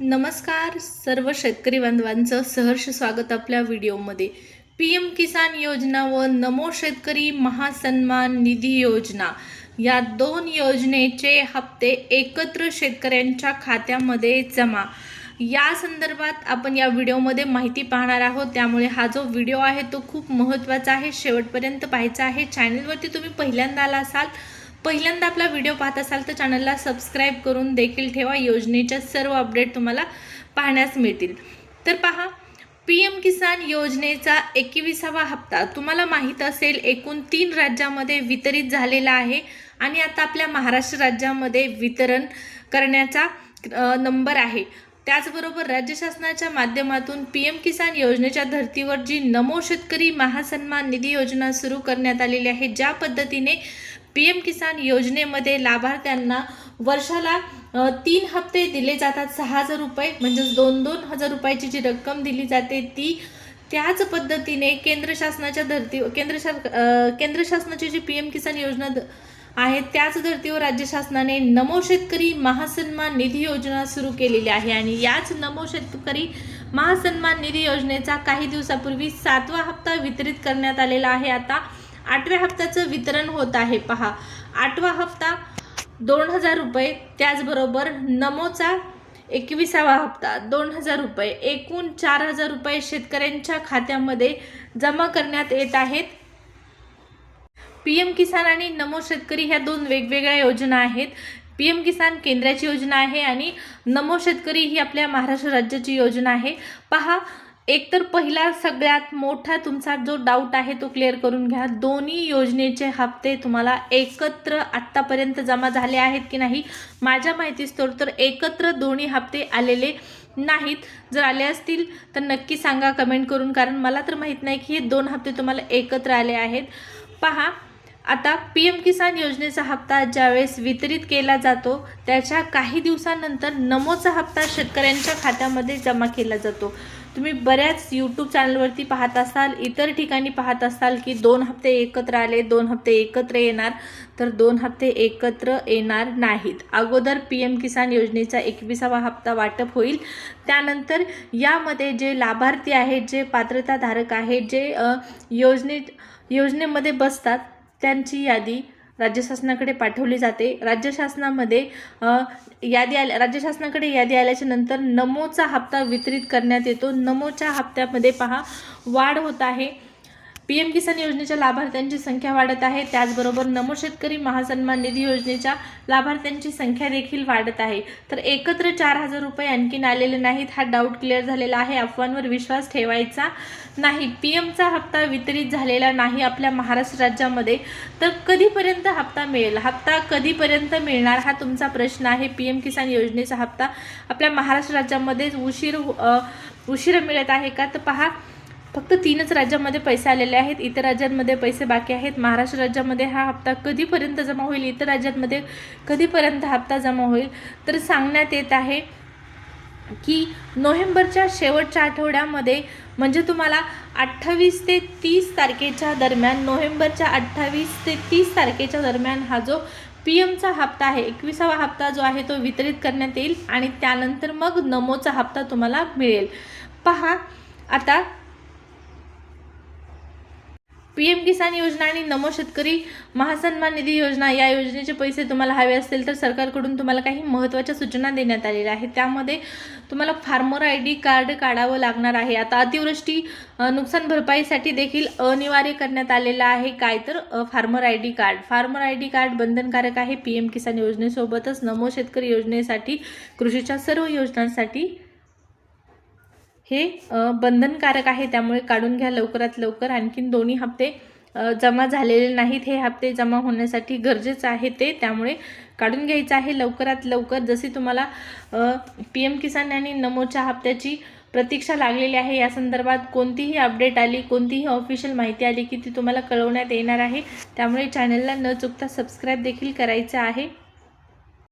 नमस्कार सर्व शेतकरी बांधवांचं सहर्ष स्वागत आपल्या व्हिडिओमध्ये. पी एम किसान योजना व नमो शेतकरी महासन्मान निधी योजना. या दोन योजनेचे हप्ते एकत्र शेतकऱ्यांच्या खात्यामध्ये जमा. या संदर्भात आपण या व्हिडिओमध्ये माहिती पाहणार आहोत. त्यामुळे हा जो व्हिडिओ आहे तो खूप महत्त्वाचा आहे शेवटपर्यंत पाहायचा आहे. चॅनलवरती तुम्ही पहिल्यांदा आला असाल पहिल्यांदा आपला व्हिडिओ पाहत असाल तर चॅनलला सबस्क्राईब करून देखील ठेवा. योजनेच्या सर्व अपडेट तुम्हाला पाहण्यास मिळतील. तर पहा पी एम किसान योजनेचा एकविसावा हप्ता. तुम्हाला माहीत असेल एकूण तीन राज्यामध्ये वितरित झालेला आहे आणि आता आपल्या महाराष्ट्र राज्यामध्ये वितरण करण्याचा नंबर आहे. त्याचबरोबर राज्य शासनाच्या माध्यमातून पी एम किसान योजनेच्या धर्तीवर जी नमो शेतकरी महासन्मान निधी योजना सुरू करण्यात आलेली आहे ज्या पद्धतीने पी एम किसान योजनेमध्ये लाभार्थ्यांना वर्षाला तीन हप्ते दिले जातात. सहा हजार रुपये म्हणजेच दोन दोन हजार रुपयाची जी रक्कम दिली जाते ती त्याच पद्धतीने केंद्र शासनाच्या धर्ती केंद्र शा केंद्र शासनाची जी पी एम किसान योजना आहे त्याच धर्तीवर राज्य शासनाने नमो शेतकरी महासन्मान निधी योजना सुरू केलेली आहे. आणि याच नमो शेतकरी महासन्मान निधी योजनेचा काही दिवसापूर्वी सातवा हप्ता वितरित करण्यात आलेला आहे. आता आठव्या हप्त्याचं वितरण होत आहे. पहा आठवा हप्ता दोन हजार रुपये त्याचबरोबर नमोचा एकविसावा हप्ता दोन हजार रुपये. एकूण चार हजार रुपये शेतकऱ्यांच्या खात्यामध्ये जमा करण्यात येत आहेत. पी एम किसान आणि नमो शेतकरी ह्या दोन वेगवेगळ्या योजना आहेत. पी एम किसान केंद्राची योजना आहे आणि नमो शेतकरी ही आपल्या महाराष्ट्र राज्याची योजना आहे. पहा एकतर पहिला सगळ्यात मोठा तुमचा जो डाऊट आहे तो क्लिअर करून घ्या. दोन्ही योजनेचे हप्ते तुम्हाला एकत्र आत्तापर्यंत जमा झाले आहेत की नाही माझ्या माहितीस्तोर तर एकत्र दोन्ही हप्ते आलेले नाहीत. जर आले असतील तर नक्की सांगा कमेंट करून कारण मला तर माहीत नाही की हे दोन हप्ते तुम्हाला एकत्र आले आहेत. पहा आता पी एम किसान योजनेचा हप्ता ज्यावेळेस वितरित केला जातो त्याच्या काही दिवसानंतर नमोचा हप्ता शेतकऱ्यांच्या खात्यामध्ये जमा केला जातो. तुम्ही बऱ्याच यूट्यूब चॅनलवरती पाहत असाल इतर ठिकाणी पाहत असाल की दोन हप्ते एकत्र आले दोन हप्ते एकत्र येणार तर दोन हप्ते एकत्र येणार नाहीत. अगोदर पी एम किसान योजनेचा एकविसावा हप्ता वाटप होईल. त्यानंतर यामध्ये जे लाभार्थी आहेत जे पात्रताधारक आहेत जे योजनेत योजने योजनेमध्ये बसतात त्यांची यादी राज्य शासनाकडे पाठवली जाते. राज्य शासनामध्ये यादी आल्या राज्य शासनाकडे यादी आल्याच्यानंतर नमोचा हप्ता वितरित करण्यात येतो. नमोच्या हप्त्यामध्ये पहा वाढ होत आहे. पी एम किसान योजनेच्या लाभार्थ्यांची संख्या वाढत आहे. त्याचबरोबर नमो शेतकरी महासन्मान निधी योजनेच्या लाभार्थ्यांची संख्या देखील वाढत आहे. तर एकत्र चार हजार रुपये आणखीन आलेले नाहीत हा डाऊट क्लिअर झालेला आहे. अफवांवर विश्वास ठेवायचा नाही. पी एमचा हप्ता वितरित झालेला नाही आपल्या महाराष्ट्र राज्यामध्ये. तर कधीपर्यंत हप्ता मिळेल? हप्ता कधीपर्यंत मिळणार? हा तुमचा प्रश्न आहे. पी एम किसान योजनेचा हप्ता आपल्या महाराष्ट्र राज्यामध्ये उशीर उशीर मिळत आहे का? तर पहा फक्त तीनच राज्यामध्ये पैसे आलेले आहेत. इतर राज्यांमध्ये पैसे बाकी आहेत. महाराष्ट्र राज्यामध्ये हा हप्ता कधीपर्यंत जमा होईल? इतर राज्यांमध्ये कधीपर्यंत हप्ता जमा होईल? तर सांगण्यात येत आहे की नोव्हेंबरच्या शेवटच्या आठवड्यामध्ये म्हणजे तुम्हाला अठ्ठावीस ते तीस तारखेच्या दरम्यान नोव्हेंबरच्या अठ्ठावीस ते तीस तारखेच्या दरम्यान हा जो पी एमचा हप्ता आहे एकविसावा हप्ता जो आहे तो वितरित करण्यात येईल आणि त्यानंतर मग नमोचा हप्ता तुम्हाला मिळेल. पहा आता पी एम किसान योजना आणि नमो शेतकरी महासन्मान निधी योजना या योजनेचे पैसे तुम्हाला हवे असतील तर सरकारकडून तुम्हाला काही महत्त्वाच्या सूचना देण्यात आलेल्या आहेत. त्यामध्ये तुम्हाला फार्मर आय डी कार्ड काढावं लागणार आहे. आता अतिवृष्टी नुकसान भरपाईसाठी देखील अनिवार्य करण्यात आलेलं आहे. काय तर farmer I D card. Farmer I D card बंधनकारक आहे पी एम किसान योजनेसोबतच नमो शेतकरी योजनेसाठी कृषीच्या सर्व योजनांसाठी हे बंधनकारक आहे. त्यामुळे काढून घ्या लवकरात लवकर. आणखीन दोन्ही हप्ते जमा झालेले नाहीत. हे हप्ते जमा होण्यासाठी गरजेचं आहे ते. त्यामुळे काढून घ्यायचं आहे लवकरात लवकर. जशी तुम्हाला पी एम किसान आणि नमोच्या हप्त्याची प्रतीक्षा लागलेली आहे या संदर्भात कोणतीही अपडेट आली कोणतीही ऑफिशियल माहिती आली की ती तुम्हाला कळवण्यात येणार आहे. त्यामुळे चॅनलला न चुकता सबस्क्राईब देखील करायचं आहे.